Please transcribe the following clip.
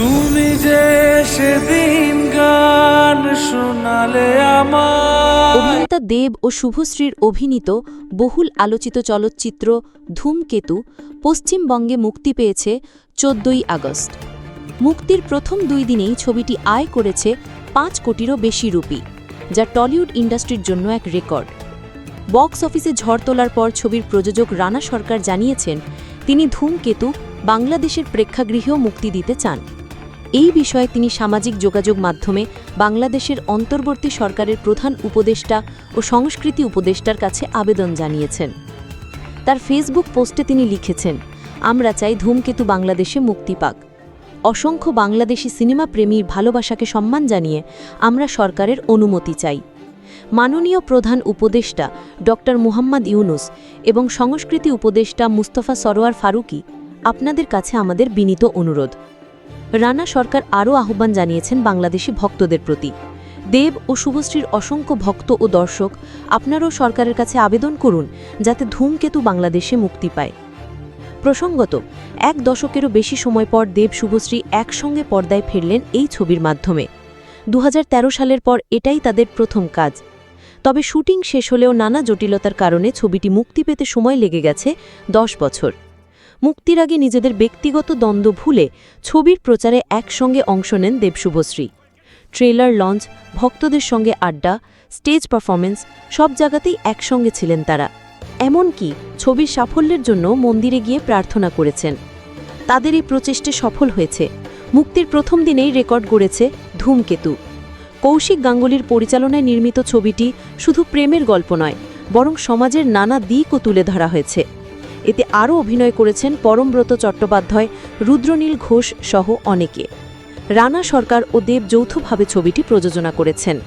তুমি যে সেদিন গান শোনালে অভিনেতা দেব ও শুভশ্রীর অভিনীত বহুল আলোচিত চলচ্চিত্র ধূমকেতু পশ্চিমবঙ্গে মুক্তি পেয়েছে চোদ্দই আগস্ট। মুক্তির প্রথম দুই দিনেই ছবিটি আয় করেছে পাঁচ কোটিরও বেশি রুপি, যা টলিউড ইন্ডাস্ট্রির জন্য এক রেকর্ড। বক্স অফিসে ঝড় তোলার পর ছবির প্রযোজক রানা সরকার জানিয়েছেন, তিনি ধূমকেতু বাংলাদেশের প্রেক্ষাগৃহেও মুক্তি দিতে চান। এই বিষয়ে তিনি সামাজিক যোগাযোগ মাধ্যমে বাংলাদেশের অন্তর্বর্তী সরকারের প্রধান উপদেষ্টা ও সংস্কৃতি উপদেষ্টার কাছে আবেদন জানিয়েছেন। তার ফেসবুক পোস্টে তিনি লিখেছেন, আমরা চাই ধূমকেতু বাংলাদেশে মুক্তি পাক। অসংখ্য বাংলাদেশি সিনেমা প্রেমীর ভালোবাসাকে সম্মান জানিয়ে আমরা সরকারের অনুমতি চাই। মাননীয় প্রধান উপদেষ্টা ড মুহাম্মদ ইউনুস এবং সংস্কৃতি উপদেষ্টা মুস্তফা সরোয়ার ফারুকি আপনাদের কাছে আমাদের বিনীত অনুরোধ। রানা সরকার আরও আহ্বান জানিয়েছেন বাংলাদেশি ভক্তদের প্রতি। দেব ও শুভশ্রীর অসংখ্য ভক্ত ও দর্শক, আপনারাও সরকারের কাছে আবেদন করুন, যাতে ধূমকেতু বাংলাদেশে মুক্তি পায়। প্রসঙ্গত, এক দশকেরও বেশি সময় পর দেব শুভশ্রী একসঙ্গে পর্দায় ফিরলেন এই ছবির মাধ্যমে। দু হাজার তেরো সালের পর এটাই তাদের প্রথম কাজ। তবে শুটিং শেষ হলেও নানা জটিলতার কারণে ছবিটি মুক্তি পেতে সময় লেগে গেছে দশ বছর। মুক্তির আগে নিজেদের ব্যক্তিগত দ্বন্দ্ব ভুলে ছবির প্রচারে একসঙ্গে অংশ নেন দেব শুভশ্রী ট্রেলার, লঞ্চ, ভক্তদের সঙ্গে আড্ডা, স্টেজ পারফরমেন্স সব জায়গাতেই একসঙ্গে ছিলেন তারা। এমনকি ছবির সাফল্যের জন্য মন্দিরে গিয়ে প্রার্থনা করেছেন। তাদের এই প্রচেষ্টে সফল হয়েছে। মুক্তির প্রথম দিনেই রেকর্ড গড়েছে ধূমকেতু। কৌশিক গাঙ্গুলির পরিচালনায় নির্মিত ছবিটি শুধু প্রেমের গল্প নয়, বরং সমাজের নানা দিকও তুলে ধরা হয়েছে। এতে আরও অভিনয় করেছেন পরমব্রত চট্টোপাধ্যায়, রুদ্রনীল ঘোষ সহ অনেকে। রানা সরকার ও দেব যৌথভাবে ছবিটি প্রযোজনা করেছেন।